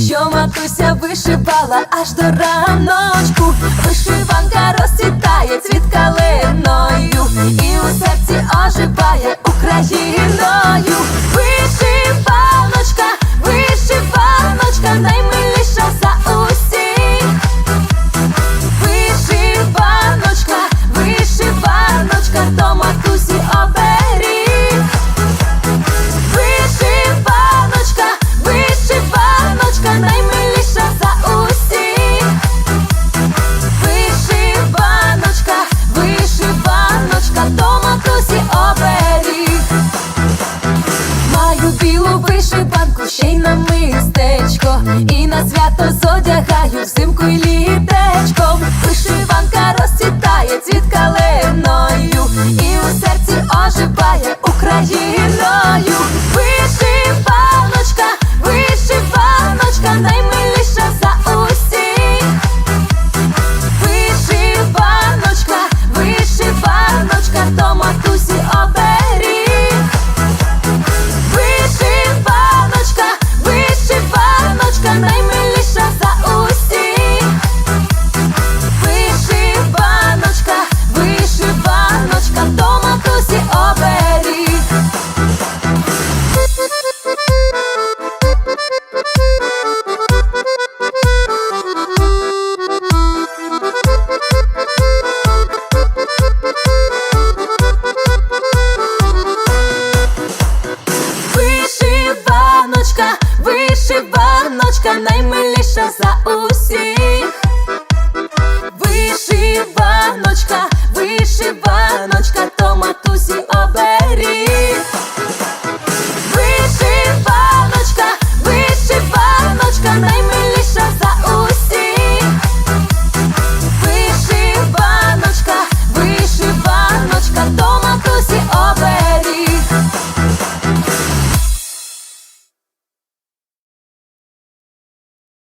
що матуся вишивала аж до рано. білу вишиванку, ще й на мистечко, і на свято зодяга. вишиваночка наймиліша за усіх.